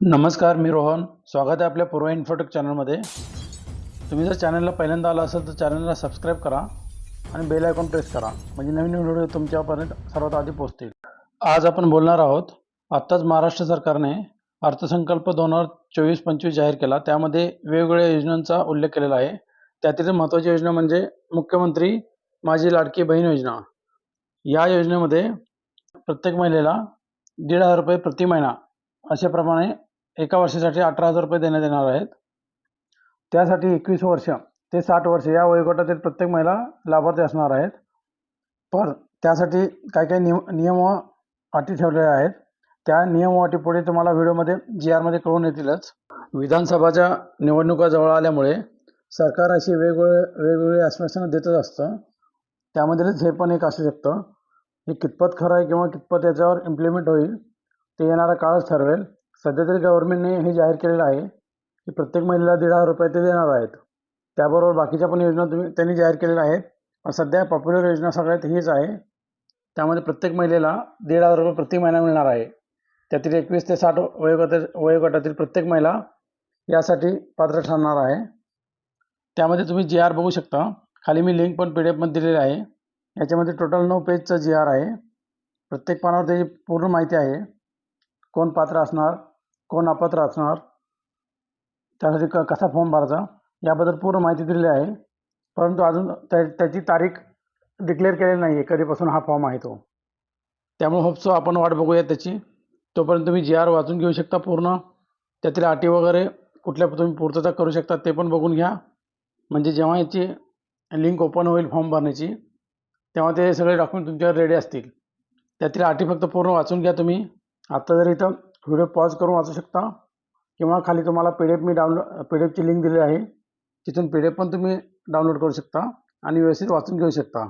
नमस्कार मी रोहन. स्वागत आहे आपल्या पूर्व इन्फोटेक चॅनलमध्ये. तुम्ही जर चॅनलला पहिल्यांदा आला असेल तर चॅनलला सबस्क्राईब करा आणि बेल आयकॉन प्रेस करा. म्हणजे नवीन व्हिडिओ तुमच्यापर्यंत सर्वात आधी पोहोचतील. आज आपण बोलणार आहोत आत्ताच महाराष्ट्र सरकारने अर्थसंकल्प दोन हजार चोवीस पंचवीस जाहीर केला. त्यामध्ये वेगवेगळ्या योजनांचा उल्लेख केलेला आहे. त्यातील महत्त्वाची योजना म्हणजे मुख्यमंत्री माझी लाडकी बहीण योजना. या योजनेमध्ये प्रत्येक महिलेला दीड हजार रुपये प्रति महिना अशाप्रमाणे एका वर्षासाठी अठरा हजार रुपये देण्यात येणार आहेत. त्यासाठी एकवीस वर्ष ते साठ वर्ष या वयोगटातील प्रत्येक महिला लाभार्थी असणार आहेत. पण त्यासाठी काही काही नियम नियम अटी ठेवलेल्या आहेत. त्या नियम अटी पुढे तुम्हाला व्हिडिओमध्ये जी आरमध्ये कळून येतीलच. विधानसभाच्या निवडणुका जवळ आल्यामुळे सरकार अशी वेगवेगळे वेगवेगळी आश्वासनं देतच असतं. त्यामध्येच हे पण एक असू शकतं. हे कितपत खरं आहे किंवा कितपत याच्यावर इम्प्लिमेंट होईल ते येणारा काळच ठरवेल. सध्या तरी गव्हर्नमेंटने हे जाहीर केलेलं आहे की प्रत्येक महिलेला दीड हजार रुपये ते देणार आहेत. त्याबरोबर बाकीच्या पण योजना तुम्ही त्यांनी जाहीर केलेल्या आहेत. पण सध्या पॉप्युलर योजना सगळ्यात हीच आहे. त्यामध्ये प्रत्येक महिलेला दीड हजार रुपये प्रति महिना मिळणार आहे. त्यातील एकवीस ते साठ वयोगट वयोगटातील प्रत्येक महिला यासाठी पात्र ठरणार आहे. त्यामध्ये तुम्ही जी आर बघू शकता. खाली मी लिंक पण पी डी एफमध्ये दिलेली आहे. याच्यामध्ये टोटल नऊ पेजचं जी आर आहे. प्रत्येक पानावर त्याची पूर्ण माहिती आहे. कोण पात्र असणार? कोण अपात्र असणार त्यासाठी क कसा फॉर्म भरायचा? याबद्दल पूर्ण माहिती दिलेली आहे. परंतु अजून त्या त्याची तारीख डिक्लेअर केलेली नाही आहे कधीपासून हा फॉर्म आहे तो. त्यामुळे होपसो आपण वाट बघूया त्याची. तोपर्यंत तुम्ही जी आर वाचून घेऊ शकता पूर्ण. त्यातील अटी वगैरे कुठल्या तुम्ही पूर्तता करू शकता ते पण बघून घ्या. म्हणजे जेव्हा याची लिंक ओपन होईल फॉर्म भरण्याची तेव्हा ते सगळे डॉक्युमेंट तुमच्यावर रेडी असतील. त्यातील अटी फक्त पूर्ण वाचून घ्या तुम्ही. आत्ता जर इथं व्हिडिओ पॉज करून वाचू शकता. किंवा खाली तुम्हाला पी डी एफ मी डाउनलोड पी डी एफची लिंक दिली आहे. तिथून पी डी एफ पण तुम्ही डाउनलोड करू शकता आणि व्यवस्थित वाचून घेऊ शकता.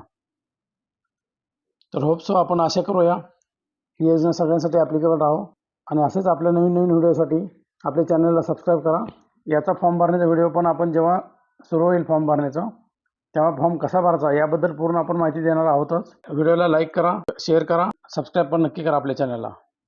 तर होप सो आपण आशा करूया ही योजना सगळ्यांसाठी ॲप्लिकेबल राहो. आणि असेच आपल्या नवीन नवीन व्हिडिओसाठी आपल्या चॅनलला सबस्क्राईब करा. याचा फॉर्म भरण्याचा व्हिडिओ पण आपण जेव्हा सुरू होईल फॉर्म भरण्याचा तेव्हा फॉर्म कसा भरायचा याबद्दल पूर्ण आपण माहिती देणार आहोतच. व्हिडिओला लाईक करा शेअर करा सबस्क्राईब पण नक्की करा आपल्या चॅनलला